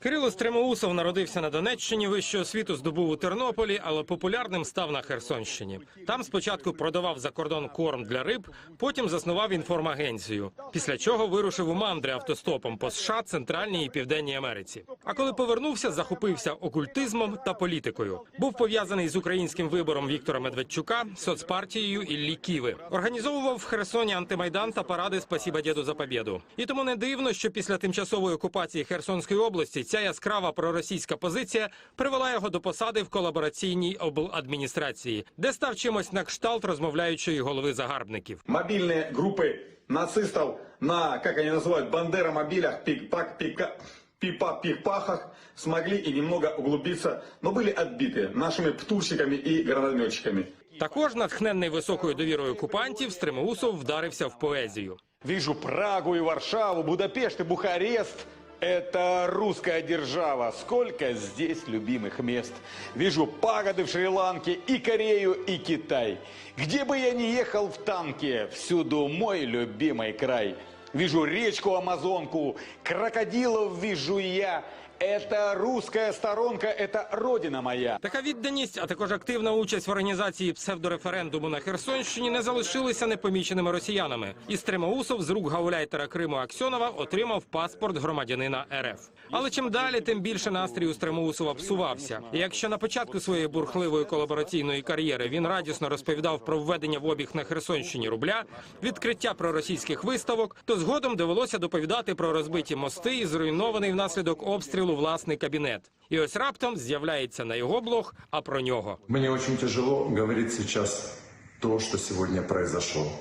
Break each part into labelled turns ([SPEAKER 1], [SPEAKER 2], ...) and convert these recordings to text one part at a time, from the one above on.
[SPEAKER 1] Кирило Стремоусов народився на Донеччині, вищу освіту здобув у Тернополі, але популярним став на Херсонщині. Там спочатку продавав за кордон корм для риб, потім заснував інформагенцію. Після чого вирушив у мандри автостопом по США, Центральній і Південній Америці. А коли повернувся, захопився окультизмом та політикою. Був пов'язаний з українським вибором Віктора Медведчука, соцпартією Іллі Ківи. Організовував в Херсоні антимайдан та паради «Спасіба діду за побєду». І тому не дивно, що після тимчасової окупації Херсонської області ця яскрава проросійська позиція привела його до посади в колабораційній обладміністрації, де став чимось на кшталт розмовляючої голови загарбників.
[SPEAKER 2] мобильные группы нацистов на, как они называют, бандеромобилях, пик-пак, пика, пипа-пик-пахах смогли и немного углубиться, но были отбиты нашими птурщиками и гранатометчиками.
[SPEAKER 1] Також, натхненний високою довірою окупантів, Стримоусов вдарився в поезію.
[SPEAKER 3] Вижу Прагу и Варшаву, Будапешт и Бухарест. Это русская держава. Сколько здесь любимых мест. Вижу пагоды в Шри-Ланке и Корею, и Китай. Где бы я ни ехал в танке, всюду мой любимый край. Вижу речку Амазонку, крокодилов вижу я. Это русская сторонка, это родина моя.
[SPEAKER 1] Така відданість, а також активна участь в організації псевдореферендуму на Херсонщині не залишилися непоміченими росіянами. І Стремоусов з рук гауляйтера Криму Аксьонова отримав паспорт громадянина РФ. Але чим далі, тим більше настрій у Стремоусова псувався. І якщо на початку своєї бурхливої колабораційної кар'єри він радісно розповідав про введення в обіг на Херсонщині рубля, відкриття проросійських виставок, то згодом довелося доповідати про розбиті мости і зруйнований внаслідок обстрілу власний кабінет. І ось раптом з'являється на його блог, а про нього.
[SPEAKER 4] Мені дуже тяжело говорити зараз те, що сьогодні произошло.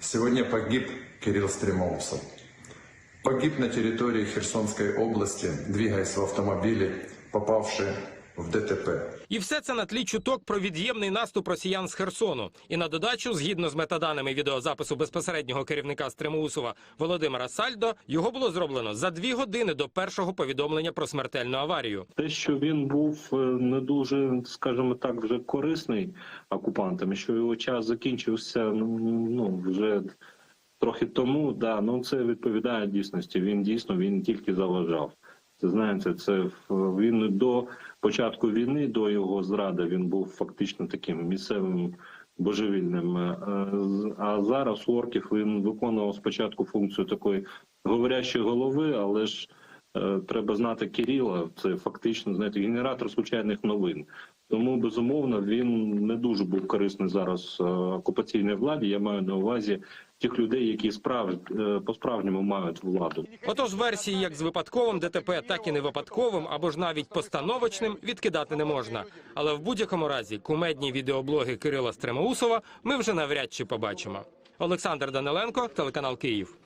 [SPEAKER 4] Сьогодні погиб Кирилл Стремоусов. Погиб на території Херсонської області, двигаясь в автомобілі, попавший в ДТП.
[SPEAKER 1] І все це на тлі чуток про від'ємний наступ росіян з Херсону. І на додачу, згідно з метаданими відеозапису безпосереднього керівника Стримусова Володимира Сальдо, його було зроблено за дві години до першого повідомлення про смертельну аварію.
[SPEAKER 5] Те, що він був е, не дуже, скажімо так, вже корисний окупантам, і що його час закінчився, ну, ну вже трохи тому, да, ну це відповідає дійсності. Він дійсно він тільки заважав. Знаєте, це він до початку війни, до його зради, він був фактично таким місцевим божевільним. Е, А зараз у орків він виконував спочатку функцію такої говорящої голови, але ж е, треба знати Кирила. Це фактично знаєте, генератор случайних новин. Тому безумовно він не дуже був корисний зараз е, окупаційній владі. Я маю на увазі тих людей, які справ е, по справжньому мають владу.
[SPEAKER 1] Отож, версії як з випадковим ДТП, так і не випадковим, або ж навіть постановочним відкидати не можна. Але в будь-якому разі кумедні відеоблоги Кирила Стремоусова ми вже навряд чи побачимо. Олександр Даниленко, телеканал Київ.